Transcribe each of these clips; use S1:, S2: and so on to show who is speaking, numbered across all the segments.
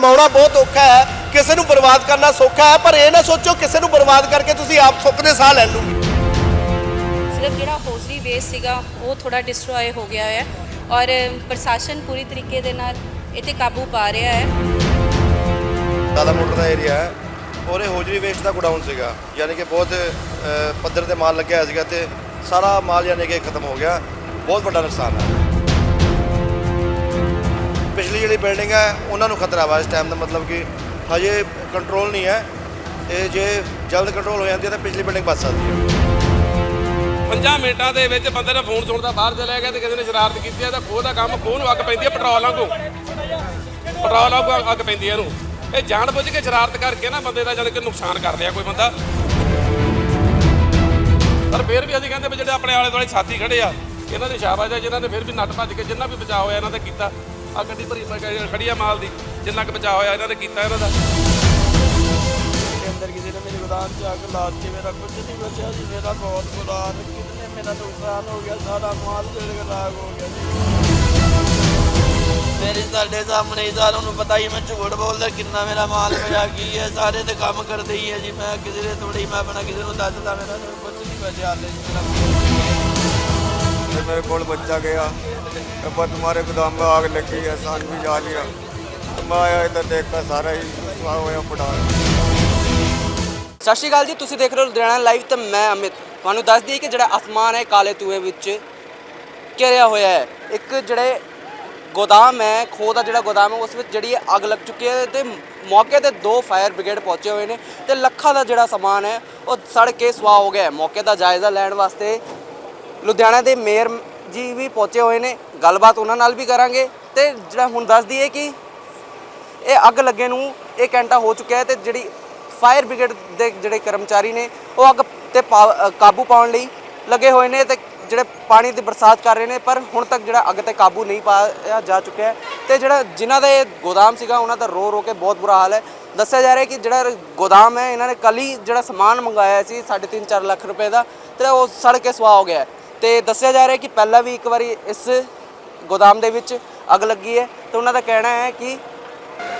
S1: ਕਮਾਉਣਾ ਬਹੁਤ ਔਖਾ ਹੈ ਕਿਸੇ ਨੂੰ ਬਰਬਾਦ ਕਰਨਾ ਸੌਖਾ ਹੈ ਪਰ ਇਹ ਨਾ ਸੋਚੋ ਕਿਸੇ ਨੂੰ ਬਰਬਾਦ ਕਰਕੇ ਤੁਸੀਂ ਆਪ ਸੁੱਖ ਦੇ ਸਾਹ ਲੈ ਲਓਗੇ।
S2: ਸਿਰਫ ਜਿਹੜਾ ਹੌਜ਼ਰੀ ਵੇਸ ਸੀਗਾ ਉਹ ਥੋੜਾ ਡਿਸਟਰੋਏ ਹੋ ਗਿਆ ਹੈ ਔਰ ਪ੍ਰਸ਼ਾਸਨ ਪੂਰੀ ਤਰੀਕੇ ਦੇ ਨਾਲ ਇਹ ਤੇ ਕਾਬੂ ਪਾ ਰਿਹਾ ਹੈ।
S3: ਦਾਦਾ ਮੋਟਰ ਦਾ ਏਰੀਆ ਹੈ ਔਰ ਇਹ ਹੋਜਰੀ ਵੇਸਟ ਦਾ ਗੋਡਾਊਨ ਸੀਗਾ ਯਾਨੀ ਕਿ ਬਹੁਤ ਅ, ਪੱਧਰ ਤੇ ਮਾਲ ਲੱਗਿਆ ਹੋਇਆ ਸੀਗਾ ਤੇ ਸਾਰਾ ਮਾਲ ਯਾਨੀ ਕਿ ਖਤਮ ਹੋ ਗਿਆ ਬਹੁਤ ਵੱਡਾ ਨੁਕਸਾਨ ਹੈ। ਪਿਛਲੀ ਜਿਹੜੀ ਬਿਲਡਿੰਗ ਹੈ, ਉਹਨਾਂ ਨੂੰ ਖਤਰਾ ਵਾ ਇਸ ਟਾਈਮ ਦਾ ਮਤਲਬ ਕਿ ਹਜੇ ਕੰਟਰੋਲ ਨਹੀਂ ਹੈ। ਤੇ ਜੇ ਜਲਦ ਕੰਟਰੋਲ ਹੋ ਜਾਂਦੀ ਹੈ ਤਾਂ ਪਿਛਲੀ ਬਿਲਡਿੰਗ ਬਚ ਸਕਦੀ ਹੈ।
S4: ਪੰਜਾਂ ਮਿੰਟਾਂ ਦੇ ਵਿੱਚ ਬੰਦੇ ਨੇ ਫੋਨ ਸੁਣਦਾ ਬਾਹਰ ਚਲਿਆ ਗਿਆ ਤੇ ਕਿਸੇ ਨੇ ਸ਼ਰਾਰਤ ਕੀਤੀ ਹੈ ਤਾਂ ਖੋਹ ਦਾ ਕੰਮ, ਖੋਹ ਨੂੰ ਅੱਗ ਪੈਂਦੀ ਹੈ ਪੈਟਰੋਲ ਵਾਂਗੂ। ਪੈਟਰੋਲ ਵਾਂਗੂ ਅੱਗ- ਪੈਂਦੀ ਹੈ ਇਹਨੂੰ। ਇਹ ਜਾਣ ਬੁੱਝ ਕੇ ਸ਼ਰਾਰਤ ਕਰਕੇ ਨਾ ਬੰਦੇ ਦਾ ਜਦ ਕਿ ਨੁਕਸਾਨ ਕਰ ਰਿਹਾ ਕੋਈ ਬੰਦਾ। ਪਰ ਫਿਰ ਵੀ ਅਸੀਂ ਕਹਿੰਦੇ ਵੀ ਜਿਹੜੇ ਆਪਣੇ ਆਲੇ ਦੁਆਲੇ ਸਾਥੀ ਖੜੇ ਆ, ਇਹਨਾਂ ਦੇ ਸ਼ਾਬਾਸ਼ ਆ, ਜਿਨ੍ਹਾਂ ਨੇ ਫਿਰ ਵੀ ਨੱਟ ਭੱਜ ਕੇ ਜਿੰਨਾ ਵੀ ਬਚਾਅ ਹੋਇਆ, ਇਹਨਾਂ ਦਾ ਕੀਤਾ। ਆ ਗੱਡੀ ਭਰੀ ਮੈਂ ਕਿਹਾ ਖੜੀ ਆ ਮਾਲ ਦੀ ਜਿੰਨਾ ਕੁ ਬਚਾਅ ਹੋਇਆ ਇਹਨਾਂ ਨੇ ਕੀਤਾ ਇਹਨਾਂ ਦਾ।
S5: ਅੰਦਰ ਕਿਸੇ ਨੇ ਮੇਰੇ ਗੋਦਾਮ 'ਚ ਅੱਗ ਲਾ ਦਿੱਤੀ ਮੇਰਾ ਕੁਝ ਨਹੀਂ ਬਚਿਆ ਜੀ ਮੇਰਾ ਬਹੁਤ ਬੁਰਾ ਹਾਲ ਕਿਤਨੇ ਮੇਰਾ ਨੁਕਸਾਨ ਹੋ ਗਿਆ ਸਾਰਾ ਮਾਲ ਕੇ ਰਾਗ ਹੋ ਗਿਆ ਜੀ। ਮੇਰੇ ਸਾਡੇ ਸਾਹਮਣੇ ਹੀ ਸਾਰਿਆਂ ਨੂੰ ਪਤਾ ਹੀ ਮੈਂ ਝੂਠ ਬੋਲਦਾ ਕਿੰਨਾ ਮੇਰਾ ਮਾਲ ਪਿਆ ਕੀ ਹੈ ਸਾਰੇ ਤੇ ਕੰਮ ਕਰਦੇ ਹੀ ਹੈ ਜੀ ਮੈਂ ਕਿਸੇ ਦੇ ਥੋੜੀ ਮੈਂ ਆਪਣਾ ਕਿਸੇ ਨੂੰ ਦੱਸਦਾ ਮੇਰਾ ਕੁਝ ਨਹੀਂ ਬਚਿਆ ਹਾਲੇ ਜੀ ਮੇਰੇ
S6: ਕੋਲ ਬੱਚਾ ਗਿਆ। ਅੱਬਾ तुम्हारे गोदाम में आग लगी है सान भी जा लिया तो मैं आया इधर देख कर सारा ही सुहा होया पड़ा
S7: ਸਤਿ ਸ਼੍ਰੀ ਅਕਾਲ ਜੀ ਤੁਸੀਂ ਦੇਖ ਰਹੇ ਹੋ ਲੁਧਿਆਣਾ ਲਾਈਵ ਤੇ ਮੈਂ ਅਮਿਤ ਤੁਹਾਨੂੰ ਦੱਸ ਦਈਏ ਕਿ ਜਿਹੜਾ ਅਸਮਾਨ ਹੈ ਕਾਲੇ ਤੂਏ ਵਿੱਚ ਘਿਰਿਆ ਹੋਇਆ ਹੈ ਇੱਕ ਜਿਹੜੇ ਗੋਦਾਮ ਹੈ ਖੋਹ ਦਾ ਜਿਹੜਾ ਗੋਦਾਮ ਹੈ ਉਸ ਵਿੱਚ ਜਿਹੜੀ ਹੈ ਅੱਗ ਲੱਗ ਚੁੱਕੀ ਹੈ ਤੇ ਮੌਕੇ ਤੇ ਦੋ ਫਾਇਰ ਬ੍ਰਿਗੇਡ ਪਹੁੰਚੇ ਹੋਏ ਨੇ ਤੇ ਲੱਖਾਂ ਦਾ ਜਿਹੜਾ ਸਮਾਨ ਹੈ ਉਹ ਸੜ ਕੇ ਸੁਆਹ ਹੋ ਗਿਆ ਹੈ ਮੌਕੇ ਦਾ ਜਾਇਜ਼ਾ ਲੈਣ ਵਾਸਤੇ ਲੁਧਿਆਣਾ ਦੇ ਮੇਅਰ ਜੀ ਵੀ ਪਹੁੰਚੇ ਹੋਏ ਨੇ, ਗੱਲਬਾਤ ਉਹਨਾਂ ਨਾਲ ਵੀ ਕਰਾਂਗੇ। ਤੇ ਜਿਹੜਾ ਹੁਣ ਦੱਸ ਦਈਏ ਕਿ ਇਹ ਅੱਗ ਲੱਗੇ ਨੂੰ 1 ਘੰਟਾ ਹੋ ਚੁੱਕਿਆ ਹੈ ਤੇ ਜਿਹੜੀ ਫਾਇਰ ਬ੍ਰਿਗੇਡ ਦੇ ਜਿਹੜੇ ਕਰਮਚਾਰੀ ਨੇ, ਉਹ ਅੱਗ ਤੇ ਪਾ- ਕਾਬੂ ਪਾਉਣ ਲਈ ਲੱਗੇ ਹੋਏ ਨੇ ਤੇ ਜਿਹੜੇ ਪਾਣੀ ਦੀ ਬਰਸਾਤ ਕਰ ਰਹੇ ਨੇ, ਪਰ ਹੁਣ ਤੱਕ ਜਿਹੜਾ ਅੱਗ ਤੇ ਕਾਬੂ ਨਹੀਂ ਪਾਇਆ ਜਾ ਚੁੱਕਿਆ ਹੈ। ਤੇ ਜਿਹੜਾ ਜਿਨ੍ਹਾਂ ਦਾ ਇਹ ਗੋਦਾਮ ਸੀਗਾ, ਉਹਨਾਂ ਦਾ ਰੋ ਰੋ ਕੇ ਬਹੁਤ ਬੁਰਾ ਹਾਲ ਹੈ। ਦੱਸਿਆ ਜਾ ਰਿਹਾ ਕਿ ਜਿਹੜਾ ਗੋਦਾਮ ਹੈ, ਇਹਨਾਂ ਨੇ ਕੱਲ ਹੀ ਜਿਹੜਾ ਸਮਾਨ ਮੰਗਾਇਆ ਸੀ 3.5 4 ਲੱਖ ਰੁਪਏ ਦਾ, ਤੇ ਉਹ ਸੜ ਕੇ ਸੁਆਹ ਹੋ ਗਿਆ ਤੇ ਦੱਸਿਆ ਜਾ ਰਿਹਾ ਕਿ ਪਹਿਲਾਂ ਵੀ ਇੱਕ ਵਾਰੀ ਇਸ ਗੋਦਾਮ ਦੇ ਵਿੱਚ ਅੱਗ ਲੱਗੀ ਹੈ ਤੇ ਉਹਨਾਂ ਦਾ ਕਹਿਣਾ ਹੈ ਕਿ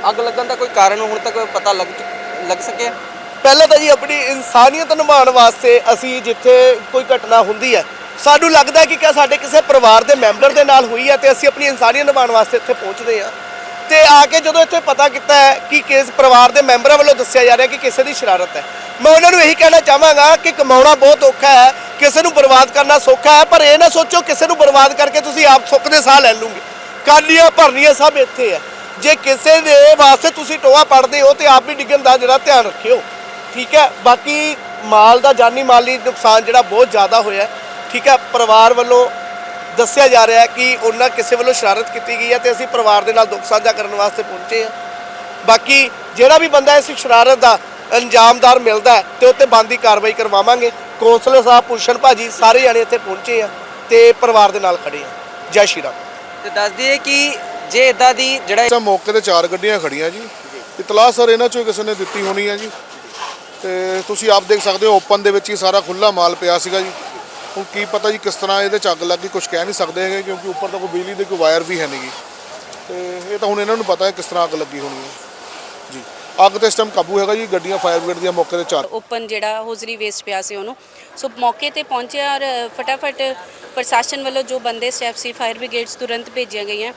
S7: ਅੱਗ ਲੱਗਣ ਦਾ ਕੋਈ ਕਾਰਨ ਹੁਣ ਤੱਕ ਪਤਾ ਲੱਗ ਲੱਗ ਸਕਿਆ।
S1: ਪਹਿਲਾਂ ਤਾਂ ਜੀ ਆਪਣੀ ਇਨਸਾਨੀਅਤ ਨਿਭਾਉਣ ਵਾਸਤੇ ਅਸੀਂ ਜਿੱਥੇ ਕੋਈ ਘਟਨਾ ਹੁੰਦੀ ਹੈ, ਸਾਨੂੰ ਲੱਗਦਾ ਹੈ ਕਿ ਕਿਆ ਸਾਡੇ ਕਿਸੇ ਪਰਿਵਾਰ ਦੇ ਮੈਂਬਰ ਦੇ ਨਾਲ ਹੋਈ ਹੈ ਤੇ ਅਸੀਂ ਆਪਣੀ ਇਨਸਾਨੀਅਤ ਨਿਭਾਉਣ ਵਾਸਤੇ ਇੱਥੇ ਪਹੁੰਚਦੇ ਹਾਂ। ਤੇ ਆ ਕੇ ਜਦੋਂ ਇੱਥੇ ਪਤਾ ਕੀਤਾ ਹੈ ਕਿ ਕਿਸ ਪਰਿਵਾਰ ਦੇ ਮੈਂਬਰਾਂ ਵੱਲੋਂ ਦੱਸਿਆ ਜਾ ਰਿਹਾ ਕਿ ਕਿਸੇ ਦੀ ਸ਼ਰਾਰਤ ਹੈ, ਮੈਂ ਉਹਨਾਂ ਨੂੰ ਇਹੀ ਕਹਿਣਾ ਚਾਹਾਂਗਾ ਕਿ ਕਮਾਉਣਾ ਬਹੁਤ ਔਖਾ ਹੈ ਕਿਸੇ ਨੂੰ ਬਰਬਾਦ ਕਰਨਾ ਸੌਖਾ ਹੈ, ਪਰ ਇਹ ਨਾ ਸੋਚੋ ਕਿਸੇ ਨੂੰ ਬਰਬਾਦ ਕਰਕੇ ਤੁਸੀਂ ਆਪ ਸੁੱਖ ਦੇ ਸਾਹ ਲੈ ਲਓਗੇ। ਕਾਲੀਆਂ ਭਰਨੀਆਂ ਸਭ ਇੱਥੇ ਹੈ। ਜੇ ਕਿਸੇ ਦੇ ਵਾਸਤੇ ਤੁਸੀਂ ਟੋਆ ਪੜਦੇ ਹੋ ਤੇ ਆਪ ਵੀ ਡਿੱਗਣ ਦਾ ਜਿਹੜਾ ਧਿਆਨ ਰੱਖਿਓ। ਠੀਕ ਹੈ? ਬਾਕੀ ਮਾਲ ਦਾ ਜਾਨੀ ਮਾਲੀ ਨੁਕਸਾਨ ਜਿਹੜਾ ਬਹੁਤ ਜ਼ਿਆਦਾ ਹੋਇਆ ਠੀਕ ਹੈ? ਪਰਿਵਾਰ ਵੱਲੋਂ ਦੱਸਿਆ ਜਾ ਰਿਹਾ ਕਿ ਉਹਨਾਂ ਕਿਸੇ ਵੱਲੋਂ ਸ਼ਰਾਰਤ ਕੀਤੀ ਗਈ ਹੈ ਤੇ ਅਸੀਂ ਪਰਿਵਾਰ ਦੇ ਨਾਲ ਦੁੱਖ ਸਾਂਝਾ ਕਰਨ ਵਾਸਤੇ ਪਹੁੰਚੇ ਹਾਂ। ਬਾਕੀ ਜਿਹੜਾ ਵੀ ਬੰਦਾ ਇਸ ਸ਼ਰਾਰਤ ਦਾ ਅੰਜਾਮਦਾਰ ਮਿਲਦਾ ਹੈ ਤੇ ਉੱਤੇ ਬੰਦੀ ਕਾਰਵਾਈ ਕਰਵਾਵਾਂਗੇ। ਕੌਂਸਲਰ ਸਾਹਿਬ ਪੁਸ਼ਨ ਭਾਜੀ ਸਾਰੇ ਜਾਣੇ ਇੱਥੇ ਪਹੁੰਚੇ ਆ ਤੇ ਪਰਿਵਾਰ ਦੇ ਨਾਲ ਖੜੇ ਆ। ਜੈ ਸ਼੍ਰੀ ਰਾਮ।
S7: ਤੇ ਦੱਸ ਦਈਏ ਕਿ ਜੇ ਇਦਾਂ ਦੀ ਜਿਹੜਾ
S8: ਤਾਂ ਮੌਕੇ ਤੇ ਚਾਰ ਗੱਡੀਆਂ ਖੜੀਆਂ ਜੀ। ਇਤਲਾਹ ਸਰ ਇਹਨਾਂ ਚੋਂ ਕਿਸੇ ਨੇ ਦਿੱਤੀ ਹੋਣੀ ਹੈ ਜੀ। ਤੇ ਤੁਸੀਂ ਆਪ ਦੇਖ ਸਕਦੇ ਹੋ ਓਪਨ ਦੇ ਵਿੱਚ ਹੀ ਸਾਰਾ ਖੁੱਲਾ ਮਾਲ ਪਿਆ ਸੀਗਾ ਜੀ। ਹੁਣ ਕੀ ਪਤਾ ਜੀ ਕਿਸ ਤਰ੍ਹਾਂ ਇਹਦੇ ਚ ਅੱਗ ਲੱਗ ਗਈ ਕੁਝ ਕਹਿ ਨਹੀਂ ਸਕਦੇ ਹੈਗੇ ਕਿਉਂਕਿ ਉੱਪਰ ਤਾਂ ਕੋਈ ਬਿਜਲੀ ਦੇ ਕੋਈ ਵਾਇਰ ਵੀ ਹੈ ਨਹੀਂਗੀ ਤੇ ਇਹ ਤਾਂ ਹੁਣ ਇਹਨਾਂ ਨੂੰ ਪਤਾ ਹੈ ਕਿਸ ਤਰ੍ਹਾਂ ਅੱਗ ਲੱਗੀ ਹੋਣੀ ਹੈ। ਜੀ। ਅੱਗ ਤੇ ਇਸ ਟਾਈਮ ਕਾਬੂ ਹੈਗਾ ਜੀ ਗੱਡੀਆਂ ਫਾਇਰ ਬ੍ਰਿਗੇਡ ਦੀਆਂ ਮੌਕੇ ਤੇ ਚਾਰ।
S2: ਓਪਨ ਜਿਹੜਾ ਹੋਜ਼ਰੀ ਵੇਸਟ ਪਿਆ ਸੀ ਉਹਨੂੰ। ਸੋ ਮੌਕੇ ਤੇ ਪਹੁੰਚਿਆ ਔਰ ਫਟਾਫਟ ਪ੍ਰਸ਼ਾਸਨ ਵੱਲੋਂ ਜੋ ਬੰਦੇ ਸਟੈਪ ਸੀ ਫਾਇਰ ਬ੍ਰਿਗੇਡਸ ਤੁਰੰਤ ਭੇਜੀਆਂ ਗਈਆਂ।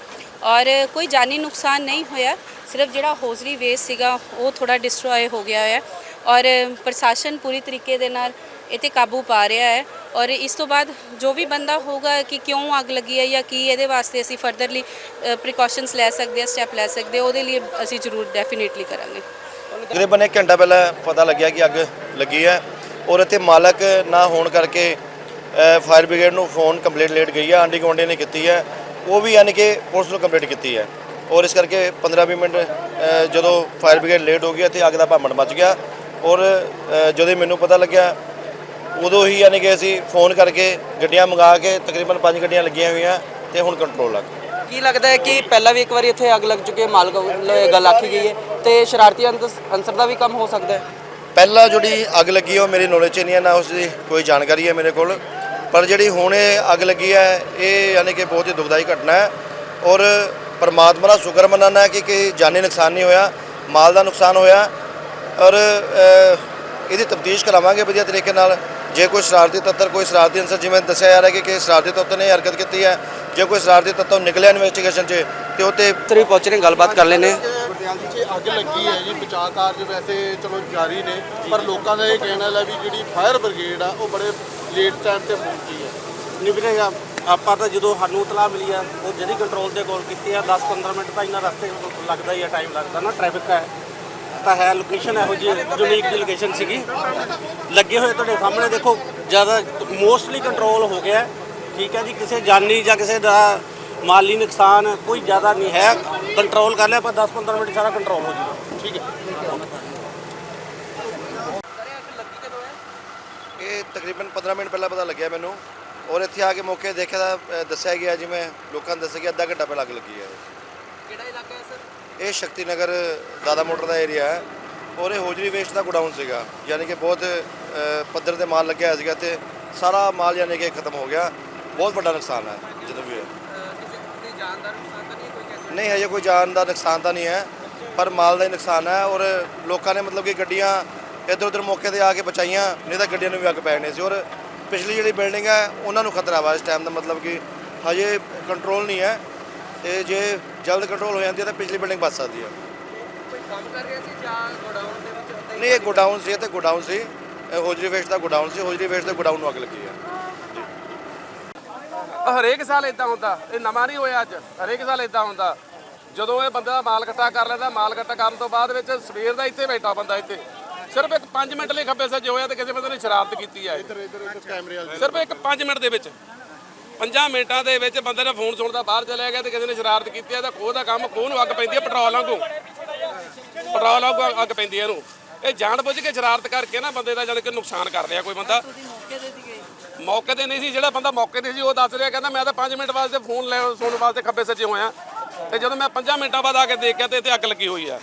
S2: ਔਰ ਕੋਈ ਜਾਨੀ ਨੁਕਸਾਨ ਨਹੀਂ ਹੋਇਆ। ਸਿਰਫ ਜਿਹੜਾ ਹੌਜ਼ਰੀ ਵੇਸਟ ਸੀਗਾ, ਉਹ ਥੋੜਾ ਡਿਸਟਰੋਏ ਹੋ ਗਿਆ ਹੈ ਔਰ ਪ੍ਰਸ਼ਾਸਨ ਪੂਰੀ ਤਰੀਕੇ ਦੇ ਨਾਲ ਇਹ ਤੇ ਕਾਬੂ ਪਾ ਰਿਹਾ ਹੈ ਔਰ ਇਸ ਤੋਂ ਬਾਅਦ ਜੋ ਵੀ ਬੰਦਾ ਹੋਊਗਾ ਕਿ ਕਿਉਂ ਅੱਗ ਲੱਗੀ ਹੈ ਜਾਂ ਕੀ ਇਹਦੇ ਵਾਸਤੇ ਅਸੀਂ ਫਰਦਰਲੀ ਪ੍ਰੀਕਾਸ਼ਨਸ ਲੈ ਸਕਦੇ ਹਾਂ ਸਟੈਪ ਲੈ ਸਕਦੇ ਹਾਂ, ਉਹਦੇ ਲਈ ਅਸੀਂ ਜ਼ਰੂਰ ਡੈਫੀਨੇਟਲੀ ਕਰਾਂਗੇ।
S3: ਤਕਰੀਬਨ ਇੱਕ ਘੰਟਾ ਪਹਿਲਾਂ ਪਤਾ ਲੱਗਿਆ ਕਿ ਅੱਗ ਲੱਗੀ ਹੈ ਔਰ ਇੱਥੇ ਮਾਲਕ ਨਾ ਹੋਣ ਕਰਕੇ ਫਾਇਰ ਬ੍ਰਿਗੇਡ ਨੂੰ ਫੋਨ ਕੰਪਲੀਟ ਲੇਟ ਗਈ ਹੈ ਆਂਡੀ ਗੁਆਂਢੀ ਨੇ ਕੀਤੀ ਹੈ, ਉਹ ਵੀ ਯਾਨੀ ਕਿ ਪੁਲਿਸ ਨੂੰ ਕੰਪਲੀਟ ਕੀਤੀ ਹੈ। ਔਰ ਇਸ ਕਰਕੇ 15-20 ਮਿੰਟ ਜਦੋਂ ਫਾਇਰ ਬ੍ਰਿਗੇਡ ਲੇਟ ਹੋ ਗਿਆ ਤੇ ਅੱਗ ਦਾ ਭਾਮੜ ਮਚ ਗਿਆ। ਔਰ ਜਦੋਂ ਮੈਨੂੰ ਪਤਾ ਲੱਗਿਆ ਉਦੋਂ ਹੀ ਯਾਨੀ ਕਿ ਅਸੀਂ ਫੋਨ ਕਰਕੇ ਗੱਡੀਆਂ ਮੰਗਾ ਕੇ ਤਕਰੀਬਨ 5 ਗੱਡੀਆਂ ਲੱਗੀਆਂ ਹੋਈਆਂ ਤੇ ਹੁਣ ਕੰਟਰੋਲ ਆ ਗਿਆ
S7: ਕੀ ਲੱਗਦਾ ਹੈ ਕਿ ਪਹਿਲਾਂ ਵੀ ਇੱਕ ਵਾਰੀ ਇੱਥੇ ਅੱਗ ਲੱਗ ਚੁੱਕੀ ਹੈ ਮਾਲਕ ਵੱਲੋਂ ਇਹ ਗੱਲ ਆਖੀ ਗਈ ਹੈ ਤੇ ਸ਼ਰਾਰਤੀ ਅੰਸ- ਅਨਸਰ ਦਾ ਵੀ ਕੰਮ ਹੋ ਸਕਦਾ ਹੈ?
S3: ਪਹਿਲਾਂ ਜਿਹੜੀ ਅੱਗ ਲੱਗੀ ਉਹ ਮੇਰੀ ਨੌਲੇਜ 'ਚ ਨਹੀਂ ਹੈ ਨਾ ਉਸ ਦੀ ਕੋਈ ਜਾਣਕਾਰੀ ਹੈ ਮੇਰੇ ਕੋਲ। ਪਰ ਜਿਹੜੀ ਹੁਣ ਇਹ ਅੱਗ ਲੱਗੀ ਹੈ ਇਹ ਯਾਨੀ ਕਿ ਬਹੁਤ ਹੀ ਦੁਖਦਾਈ ਘਟਨਾ ਹੈ। ਔਰ ਪਰਮਾਤਮਾ ਦਾ ਸ਼ੁਕਰ ਮਨਾਉਣਾ ਹੈ ਕਿ ਕੋਈ ਜਾਨੀ ਨੁਕਸਾਨ ਨਹੀਂ ਹੋਇਆ ਮਾਲ ਦਾ ਨੁਕਸਾਨ ਹੋਇਆ ਔਰ ਇਹਦੀ ਤਫਤੀਸ਼ ਕਰਾਵਾਂਗੇ ਵਧੀਆ ਤਰੀਕੇ ਨਾਲ। ਜੇ ਕੋਈ ਸ਼ਰਾਰਤੀ ਤੱਤਰ ਕੋਈ ਸ਼ਰਾਰਤੀ ਅਨਸਰ ਜਿਵੇਂ ਦੱਸਿਆ ਜਾ ਰਿਹਾ ਕਿ ਕਿ ਸ਼ਰਾਰਤੀ ਤੱਤਰ ਨੇ ਹਰਕਤ ਕੀਤੀ ਹੈ ਜੇ ਕੋਈ ਸ਼ਰਾਰਤੀ ਤੱਤਰ ਨਿਕਲਿਆ ਇਨਵੈਸਟੀਗੇਸ਼ਨ 'ਚ ਤੇ ਉਹ ਤੇ
S7: ਸਰ ਵੀ ਪਹੁੰਚ ਰਹੇ ਗੱਲਬਾਤ ਕਰ ਲੈਨੇ
S8: ਪਟਿਆਲੇ 'ਚ ਅੱਗ ਲੱਗੀ ਹੈ ਜੀ ਬਚਾਅ ਕਾਰਜ ਵੈਸੇ ਚਲੋ ਜਾਰੀ ਨੇ ਪਰ ਲੋਕਾਂ ਦਾ ਇਹ ਕਹਿਣਾ ਹੈ ਵੀ ਜਿਹੜੀ ਫਾਇਰ ਬ੍ਰਿਗੇਡ ਆ ਉਹ ਬੜੇ ਲੇਟ ਟਾਈਮ ਤੇ ਪਹੁੰਚੀ ਹੈ।
S9: ਆਪਾਂ ਤਾਂ ਜਦੋਂ ਸਾਨੂੰ ਇਤਲਾਹ ਮਿਲੀ ਆ, ਉਹ ਜਿਹੜੀ ਕੰਟਰੋਲ ਤੇ ਕੋਲ ਕੀਤੀ ਆ 10-15 ਮਿੰਟ ਤਾਂ ਇਹਨਾਂ ਰਸਤੇ ਲੱਗਦਾ ਹੀ ਆ ਟਾਈਮ ਲੱਗਦਾ ਨਾ ਟ੍ਰੈਫਿਕ ਹੈ। ਤਾਂ ਹੈ ਲੋਕੇਸ਼ਨ ਇਹੋ ਜਿਹੀ ਯੂਨੀਕ ਦੀ ਲੋਕੇਸ਼ਨ ਸੀਗੀ। ਲੱਗੇ ਹੋਏ ਤੁਹਾਡੇ ਸਾਹਮਣੇ, ਦੇਖੋ, ਜ਼ਿਆਦਾ ਮੋਸਟਲੀ ਕੰਟਰੋਲ ਹੋ ਗਿਆ। ਠੀਕ ਹੈ ਜੀ, ਕਿਸੇ ਜਾਨੀ ਜਾਂ ਕਿਸੇ ਦਾ ਮਾਲੀ ਨੁਕਸਾਨ ਕੋਈ ਜ਼ਿਆਦਾ ਨਹੀਂ ਹੈ। ਕੰਟਰੋਲ ਕਰ ਲਿਆ ਪਰ 10-15 ਮਿੰਟ ਸਾਰਾ ਕੰਟਰੋਲ ਹੋ ਜੂਗਾ ਠੀਕ ਹੈ।
S3: ਇਹ ਤਕਰੀਬਨ 15 ਮਿੰਟ ਪਹਿਲਾਂ ਪਤਾ ਲੱਗਿਆ ਮੈਨੂੰ। ਔਰ ਇੱਥੇ ਆ ਕੇ ਮੌਕੇ ਦੇਖਿਆ ਤਾਂ ਦੱਸਿਆ ਗਿਆ ਜਿਵੇਂ ਲੋਕਾਂ ਨੇ ਦੱਸਿਆ ਕਿ ਅੱਧਾ ਘੰਟਾ ਪਹਿਲਾਂ ਅੱਗ ਲੱਗੀ ਹੈ।
S7: ਕਿਹੜਾ ਇਲਾਕਾ ਹੈ ਸਰ?
S3: ਇਹ ਸ਼ਕਤੀ ਨਗਰ ਦਾਦਾ ਮੋਟਰ ਦਾ ਏਰੀਆ ਹੈ। ਔਰ ਇਹ ਹੋਜਰੀ ਵੇਸਟ ਦਾ ਗੋਡਾਊਨ ਸੀਗਾ। ਯਾਨੀ ਕਿ ਬਹੁਤ ਪੱਧਰ ਤੇ ਮਾਲ ਲੱਗਿਆ ਸੀਗਾ ਤੇ ਸਾਰਾ ਮਾਲ ਯਾਨੀ ਕਿ ਖਤਮ ਹੋ ਗਿਆ। ਬਹੁਤ ਵੱਡਾ ਨੁਕਸਾਨ ਹੈ ਜਦੋਂ ਵੀ
S7: ਕਹਿ
S3: ਨਹੀਂ ਹਜੇ ਕੋਈ ਜਾਨ ਦਾ ਨੁਕਸਾਨ ਤਾਂ ਨਹੀਂ ਹੈ ਪਰ ਮਾਲ ਦਾ ਹੀ ਨੁਕਸਾਨ ਹੈ। ਔਰ ਲੋਕਾਂ ਨੇ ਮਤਲਬ ਕਿ ਗੱਡੀਆਂ ਇੱਧਰ ਉੱਧਰ ਮੌਕੇ ਤੇ ਆ ਕੇ ਬਚਾਈਆਂ ਨਹੀਂ ਤਾਂ ਗੱਡੀਆਂ ਨੂੰ ਵੀ ਅੱਗ ਪੈਣੀ ਸੀ। ਔਰ ਪਿਛਲੀ ਜਿਹੜੀ ਬਿਲਡਿੰਗ ਹੈ ਉਹਨਾਂ ਨੂੰ ਖਤਰਾ ਵਾ ਇਸ ਟਾਈਮ ਦਾ ਮਤਲਬ ਕਿ ਹਜੇ ਕੰਟਰੋਲ ਨਹੀਂ ਹੈ ਤੇ ਜੇ ਜਲਦ ਕੰਟਰੋਲ ਹੋ ਜਾਂਦੀ ਹੈ ਤਾਂ ਪਿਛਲੀ ਬਿਲਡਿੰਗ ਬਚ ਸਕਦੀ ਹੈ।
S7: ਕੋਈ ਕੰਮ ਕਰ ਰਿਹਾ ਸੀ ਜਾਂ ਗੋਡਾਊਨ ਦੇ ਵਿੱਚ ਉੱਤੇ
S3: ਨਹੀਂ ਇਹ ਗੋਡਾਊਨ ਸੀ ਤੇ ਗੋਡਾਊਨ ਸੀ। ਇਹ ਹੋਜਰੀ ਵੇਸਟ ਦਾ ਗੋਡਾਊਨ ਸੀ ਹੋਜਰੀ ਵੇਸਟ ਦੇ ਗੋਡਾਊਨ ਨੂੰ ਅੱਗ ਲੱਗੀ ਹੈ।
S4: ਹਰੇਕ ਸਾਲ ਇਦਾਂ ਹੁੰਦਾ ਇਹ ਨਵਾਂ ਨਹੀਂ ਹੋਇਆ ਅੱਜ ਹਰੇਕ ਸਾਲ ਇਦਾਂ ਹੁੰਦਾ। ਜਦੋਂ ਇਹ ਬੰਦਾ ਮਾਲ ਇਕੱਠਾ ਕਰ ਲੈਂਦਾ ਮਾਲ ਇਕੱਠਾ ਕਰਨ ਤੋਂ ਬਾਅਦ ਵਿੱਚ ਸਵੇਰ ਦਾ ਇੱਥੇ ਬੈਠਾ ਬੰਦਾ ਇੱਥੇ। ਸਿਰਫ ਇੱਕ 5 ਮਿੰਟ ਲਈ ਖੱਬੇ ਸੱਜੇ ਹੋਇਆ ਤੇ ਕਿਸੇ ਬੰਦੇ ਨੇ ਸ਼ਰਾਰਤ ਕੀਤੀ ਆ ਇੱਧਰ ਇੱਧਰ ਕੈਮਰੇ ਵਾਲੇ ਸਿਰਫ ਇੱਕ 5 ਮਿੰਟ ਦੇ ਵਿੱਚ। 5 ਮਿੰਟਾਂ ਦੇ ਵਿੱਚ ਬੰਦੇ ਨੇ ਫੋਨ ਸੁਣਦਾ ਬਾਹਰ ਚਲਿਆ ਗਿਆ ਤੇ ਕਿਸੇ ਨੇ ਸ਼ਰਾਰਤ ਕੀਤੀ ਆ ਤਾਂ ਖੋਹ ਦਾ ਕੰਮ ਖੋਹ ਨੂੰ ਅੱਗ ਪੈਂਦੀ ਆ ਪੈਟਰੋਲ ਵਾਂਗੂ। ਪੈਟਰੋਲ ਵਾਂਗੂ ਅੱਗ- ਪੈਂਦੀ ਆ ਇਹਨੂੰ। ਇਹ ਜਾਣ ਬੁੱਝ ਕੇ ਸ਼ਰਾਰਤ ਕਰਕੇ ਨਾ ਬੰਦੇ ਦਾ ਜਾਣੀ ਕਿ ਨੁਕਸਾਨ ਕਰ ਰਿਹਾ ਕੋਈ ਬੰਦਾ। ਮੌਕੇ ਤੇ ਨਹੀਂ ਸੀ ਜਿਹੜਾ ਬੰਦਾ ਮੌਕੇ ਤੇ ਸੀ ਉਹ ਦੱਸ ਰਿਹਾ ਕਹਿੰਦਾ ਮੈਂ ਤਾਂ 5 ਮਿੰਟ ਵਾਸਤੇ ਫੋਨ ਲੈ ਸੁਣਨ ਵਾਸਤੇ ਖੱਬੇ ਸੱਜੇ ਹੋਇਆ। ਤੇ ਜਦੋਂ ਮੈਂ 5 ਮਿੰਟਾਂ ਬਾਅਦ ਆ ਕੇ ਦੇਖਿਆ ਤੇ ਇੱਥੇ ਅੱਗ ਲੱਗੀ ਹੋਈ ਆ।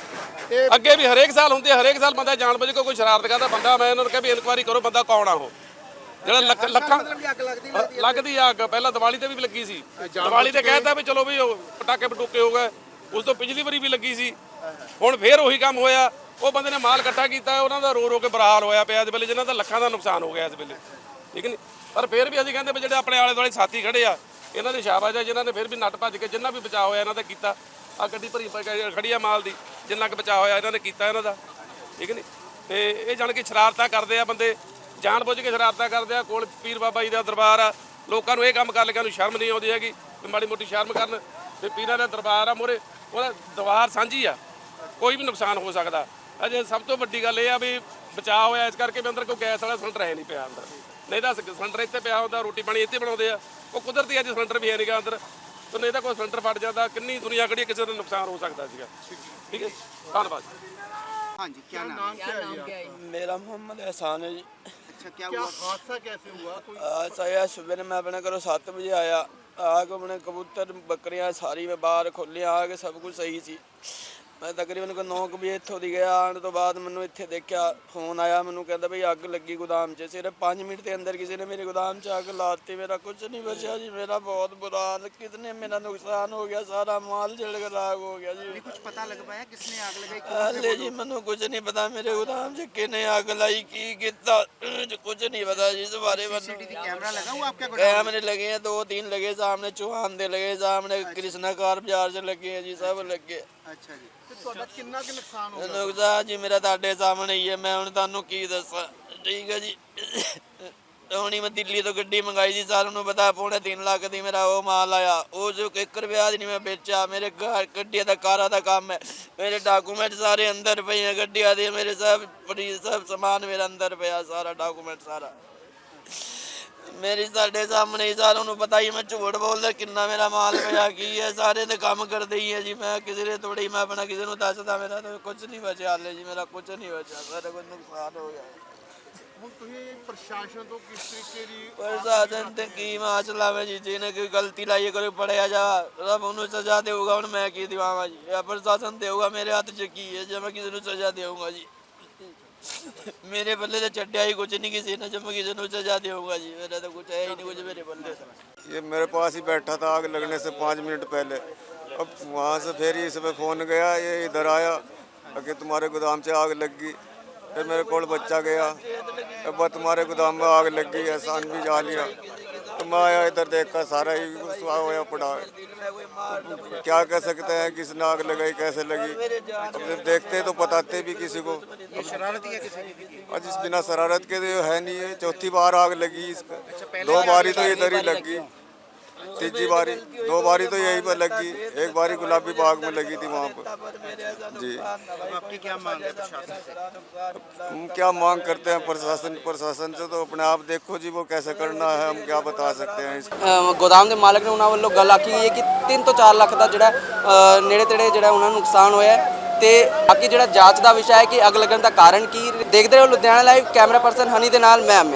S4: ਅੱਗੇ ਵੀ ਹਰੇਕ ਸਾਲ ਹੁੰਦੀ ਹੈ ਹਰੇਕ ਸਾਲ ਬੰਦਾ ਜਾਣ ਬੁੱਝ ਕੇ ਕੋਈ ਸ਼ਰਾਰਤ ਕਰਦਾ ਬੰਦਾ ਮੈਂ ਉਹਨਾਂ ਨੂੰ ਕਿਹਾ ਵੀ ਇਨਕੁਆਇਰੀ ਕਰੋ ਬੰਦਾ ਕੌਣ ਆ ਉਹ? ਜਿਹੜਾ ਲੱਖ ਲੱਖਾਂ ਲੱਗਦੀ ਆ। ਅੱਗ। ਪਹਿਲਾਂ ਦੀਵਾਲੀ ਤੇ ਵੀ ਲੱਗੀ ਸੀ। ਦੀਵਾਲੀ ਤੇ ਕਹਿਤਾ ਵੀ ਚਲੋ ਵੀ ਉਹ ਪਟਾਕੇ ਪਟੂਕੇ ਹੋ ਗਏ। ਉਸ ਤੋਂ ਪਿਛਲੀ ਵਾਰੀ ਵੀ ਲੱਗੀ ਸੀ। ਹੁਣ ਫੇਰ ਉਹੀ ਕੰਮ ਹੋਇਆ। ਉਹ ਬੰਦੇ ਨੇ ਮਾਲ ਇਕੱਠਾ ਕੀਤਾ ਉਹਨਾਂ ਦਾ ਰੋ ਰੋ ਕੇ ਬਰਾਲ ਹੋਇਆ ਪਿਆ ਇਸ ਵੇਲੇ ਜਿਨ੍ਹਾਂ ਦਾ ਲੱਖਾਂ ਦਾ ਨੁਕਸਾਨ ਹੋ ਗਿਆ ਇਸ ਵੇਲੇ। ਠੀਕ ਨਹੀਂ ਪਰ ਫੇਰ ਵੀ ਅਸੀਂ ਕਹਿੰਦੇ ਵੀ ਜਿਹੜੇ ਆਪਣੇ ਆਲੇ ਦੁਆਲੇ ਸਾਥੀ ਖੜੇ ਆ ਇਹਨਾਂ ਦੀ ਸ਼ਾਬਾਸ਼ ਆ ਜਿਨ੍ਹਾਂ ਨੇ ਫਿਰ ਵੀ ਨੱਟ ਭੱਜ ਕੇ ਜਿੰਨਾ ਵੀ ਬਚਾਅ ਹੋਇਆ ਇਹਨਾਂ ਦਾ ਕੀਤਾ। ਆ ਗੱਡੀ ਭਰੀ ਪਈ ਖੜੀ ਆ ਮਾਲ ਦੀ, ਜਿੰਨਾ ਕੁ ਬਚਾਅ ਹੋਇਆ ਇਹਨਾਂ ਨੇ ਕੀਤਾ ਇਹਨਾਂ ਦਾ। ਠੀਕ ਨਹੀਂ ਤੇ ਇਹ ਜਾਣ ਕੇ ਸ਼ਰਾਰਤਾਂ ਕਰਦੇ ਆ ਬੰਦੇ ਜਾਣ ਬੁੱਝ ਕੇ ਸ਼ਰਾਰਤਾਂ ਕਰਦੇ ਆ, ਕੋਲ ਪੀਰ ਬਾਬਾ ਜੀ ਦਾ ਦਰਬਾਰ ਆ। ਲੋਕਾਂ ਨੂੰ ਇਹ ਕੰਮ ਕਰ ਲਿਆ ਨੂੰ ਸ਼ਰਮ ਨਹੀਂ ਆਉਂਦੀ ਹੈਗੀ ਵੀ ਮਾੜੀ ਮੋਟੀ ਸ਼ਰਮ ਕਰਨ। ਤੇ ਪੀਰਾਂ ਦਾ ਦਰਬਾਰ ਆ ਮੋਰੇ, ਉਹਦਾ ਦਰਬਾਰ ਸਾਂਝੀ ਆ। ਕੋਈ ਵੀ ਨੁਕਸਾਨ ਹੋ ਸਕਦਾ। ਅਜੇ ਸਭ ਤੋਂ ਵੱਡੀ ਗੱਲ ਇਹ ਆ ਵੀ ਬਚਾਅ ਹੋਇਆ ਇਸ ਕਰਕੇ ਵੀ ਅੰਦਰ ਕੋਈ ਗੈਸ ਵਾਲਾ ਸਿਲੰਡਰ ਹੈ ਨਹੀਂ ਪਿਆ ਅੰਦਰ। ਨਹੀਂ ਤਾਂ ਸਿਲੰਡਰ ਇੱਥੇ ਪਿਆ ਹੁੰਦਾ ਰੋਟੀ ਪਾਣੀ ਇੱਥੇ ਬਣਾਉਂਦੇ ਆ ਉਹ ਕੁਦਰਤੀ ਅੱਜ ਸਿਲੰਡਰ ਵੀ ਹੈ ਨਹੀਂਗਾ ਅੰਦਰ ਤੇ ਨਹੀਂ ਤਾਂ ਕੋਈ ਸਿਲੰਡਰ ਫਟ ਜਾਂਦਾ ਕਿੰਨੀ ਦੁਨੀਆ ਖੜੀ ਆ, ਕਿਸੇ ਦਾ ਨੁਕਸਾਨ ਹੋ ਸਕਦਾ ਸੀਗਾ ਠੀਕ ਹੈ ਧੰਨਵਾਦ
S10: ਹਾਂਜੀ क्या नाम है
S5: मेरा मोहम्मद एहसान है जी
S10: अच्छा क्या हुआ
S8: ਹਾਦਸਾ कैसे हुआ कोई
S5: आज आया सुबह में मैं अपने घरों सत्त बजे आया आग अपने कबूतर बकरियां सारी मैं बाहर खोलिया आग सब कुछ सही ਸੀ ਮੈਂ ਤਕਰੀਬਨ ਕੋ 9 ਵਜੇ ਇੱਥੋਂ ਦੀ ਗਿਆ ਆਉਣ ਤੋਂ ਬਾਅਦ ਮੈਨੂੰ ਇੱਥੇ ਦੇਖਿਆ ਫੋਨ ਆਇਆ ਮੈਨੂੰ ਕਹਿੰਦਾ ਭਈ ਅੱਗ ਲੱਗੀ ਗੋਦਾਮ 'ਚ। ਸਿਰਫ 5 ਮਿੰਟ ਦੇ ਅੰਦਰ ਕਿਸੇ ਨੇ ਮੇਰੇ ਗੋਦਾਮ 'ਚ ਅੱਗ ਲਾਤੀ ਮੇਰਾ ਕੁਝ ਨਹੀਂ ਬਚਿਆ ਜੀ ਮੇਰਾ ਬਹੁਤ ਬੁਰਾ ਹਾਲ ਕਿਤਨੇ ਮੇਰਾ ਨੁਕਸਾਨ ਹੋ ਗਿਆ ਸਾਰਾ ਮਾਲ ਜਲਗਰਾਗ ਹੋ ਗਿਆ ਜੀ।
S10: ਕੁਝ ਪਤਾ ਲੱਗ ਪਾਇਆ ਕਿਸ ਅੱਗ ਲਗਾਈ
S5: ਹਲੇ ਜੀ ਮੈਨੂੰ ਕੁਝ ਨਹੀਂ ਪਤਾ ਮੇਰੇ ਗੋਦਾਮ 'ਚ ਕਿਨੇ ਅੱਗ ਲਾਈ ਕੀ ਕੀਤਾ ਕੁਝ ਨਹੀਂ ਪਤਾ ਜੀ ਇਸ ਬਾਰੇ ਮੈਨੂੰ
S10: ਕੈਮਰਾ ਲਗਾ ਉਹ
S5: ਆਪਕੇ ਕੈਮਰੇ ਲਗੇ ਦੋ ਤਿੰਨ ਲਗੇ ਸਾਹਮਣੇ ਚੌਹਾਨ ਦੇ ਲਗੇ ਸਾਹਮਣੇ ਕ੍ਰਿਸ਼ਨਾ ਕਾਰ ਬਾਜ਼ਾਰ 'ਚ ਲੱਗੇ ਜੀ ਸਭ ਲੱਗੇ। ਅੱਛਾ
S10: ਜੀ। ਤੇ
S8: ਤੁਹਾਡਾ ਕਿੰਨਾ ਕੁ ਨੁਕਸਾਨ ਹੋ ਗਿਆ?
S5: ਨੁਕਸਾਨ ਜੀ ਮੇਰਾ ਤੁਹਾਡੇ ਸਾਹਮਣੇ ਹੀ ਹੈ ਮੈਂ ਹੁਣ ਤੁਹਾਨੂੰ ਕੀ ਦੱਸਾਂ। ਠੀਕ ਹੈ ਜੀ। ਹੁਣੀ ਮੈਂ ਦਿੱਲੀ ਤੋਂ ਗੱਡੀ ਮੰਗਾਈ ਸੀ ਸਾਰਿਆਂ ਉਹ ਮਾਲ ਆਇਆ। ਮੇਰੇ ਘਰ ਗੱਡੀਆਂ ਦਾ ਕਾਰਾਂ ਦਾ ਕੰਮ ਹੈ। ਮੇਰੇ ਡਾਕੂਮੈਂਟ ਸਾਰੇ ਅੰਦਰ ਪਏ ਆ ਗੱਡੀਆਂ ਦੇ ਮੇਰੇ ਸਭ ਸਭ ਸਮਾਨ ਮੇਰਾ ਅੰਦਰ ਪਿਆ ਸਾਰਾ ਡਾਕੂਮੈਂਟ ਸਾਰਾ। ਮੇਰੀ ਸਾਡੇ ਸਾਹਮਣੇ ਹੀ ਸਾਰਿਆਂ ਨੂੰ ਪਤਾ ਹੀ ਮੈਂ ਝੂਠ ਬੋਲਦਾ ਕਿੰਨਾ ਮੇਰਾ ਮਾਲ ਪਿਆ ਕੀ ਹੈ ਸਾਰੇ ਤੇ ਕੰਮ ਕਰਦੇ ਹੀ ਹੈ ਜੀ ਮੈਂ ਕਿਸੇ ਦੇ ਥੋੜੀ ਮੈਂ ਆਪਣਾ ਕਿਸੇ ਨੂੰ ਦੱਸਦਾ ਮੇਰਾ ਤਾਂ ਕੁਝ ਨਹੀਂ ਬਚਿਆ ਹਾਲੇ ਜੀ ਮੇਰਾ ਕੁਝ ਨਹੀਂ ਬਚਿਆ ਸਾਰਾ ਕੁਝ ਨੁਕਸਾਨ ਹੋ ਗਿਆ।
S8: ਹੁਣ ਤੁਸੀਂ ਪ੍ਰਸ਼ਾਸਨ ਤੋਂ ਕਿਸ ਤਰੀਕੇ ਦੀ
S5: ਪ੍ਰਸ਼ਾਸਨ ਤੇ ਕੀ ਮਾਸ ਲਾਵੇ ਜੀ ਜਿਹਨੇ ਕੋਈ ਗਲਤੀ ਲਾਈ ਹੈ, ਕੋਈ ਪੜਿਆ ਜਾ ਰੱਬ ਉਹਨੂੰ ਸਜ਼ਾ ਦੇਊਗਾ ਹੁਣ ਮੈਂ ਕੀ ਦਿਵਾਵਾਂ ਜੀ? ਇਹ ਪ੍ਰਸ਼ਾਸਨ ਦੇਊਗਾ ਮੇਰੇ ਹੱਥ 'ਚ ਕੀ ਹੈ ਜੇ ਮੈਂ ਕਿਸੇ ਨੂੰ ਸਜ਼ਾ ਦੇਊਗਾ ਜੀ? ਮੇਰੇ ਬੱਲੇ ਤੇ ਛੱਡਿਆ ਹੀ ਕੁਝ ਨਹੀਂ ਕਿਸੇ ਨੇ ਜੇ ਮੈਂ ਕਿਸੇ ਨੂੰ ਸਜ਼ਾ ਦੇਊਗਾ ਜੀ ਮੇਰਾ ਤਾਂ ਕੁਝ ਹੈ ਹੀ ਨਹੀਂ ਕੁਝ ਮੇਰੇ ਬੱਲੇ
S6: ये मेरे पास ही बैठा था आग लगने से पाँच मिनट पहले अब वहाँ से फिर इस पे फ़ोन गया ये इधर आया कि तुम्हारे गोदाम से आग लग गई फिर मेरे को बच्चा गया अब तुम्हारे गोदाम में आग लग गई एहसान भी जा लिया तो मैं आया इधर देख कर सारा ही गुस्सा होया पड़ा तो क्या कह सकते हैं किसने आग लगाई कैसे लगी अब जब देखते तो बताते भी किसी को
S10: ये शरारती है किसी की
S6: आज इस बिना शरारत के तो है नहीं है चौथी बार आग लगी इसका दो बारी तो इधर ही लगी तीसरी बारी दो बारी तो यहीं पर लगी एक बारी गुलाबी बाग में लगी थी वहाँ पर जी
S10: अब आपकी क्या मांग है प्रशासन से
S6: हम क्या मांग करते हैं प्रशासन प्रशासन से तो अपने आप देखो जी वो कैसे करना है हम क्या बता सकते हैं इसका
S7: ਅ, ਗੋਦਾਮ ਦੇ ਮਾਲਕ ਨੇ ਉਹਨਾਂ ਵੱਲੋਂ ਗੱਲ ਆਖੀ ਗਈ ਹੈ ਕਿ 3 ਤੋਂ 4 ਲੱਖ ਦਾ ਜਿਹੜਾ ਅ, ਨੇੜੇ ਤੇੜੇ ਜਿਹੜਾ ਉਹਨਾਂ ਨੂੰ ਨੁਕਸਾਨ ਹੋਇਆ ਹੈ ਤੇ ਬਾਕੀ ਜਿਹੜਾ ਜਾਂਚ ਦਾ ਵਿਸ਼ਾ ਹੈ ਕਿ ਅੱਗ ਲੱਗਣ ਦਾ ਕਾਰਨ ਕੀ ਦੇਖਦੇ ਰਹੋ Ludhiana live camera person Honey ਦੇ ਨਾਲ ਮੈਂ ਅਮਿਤ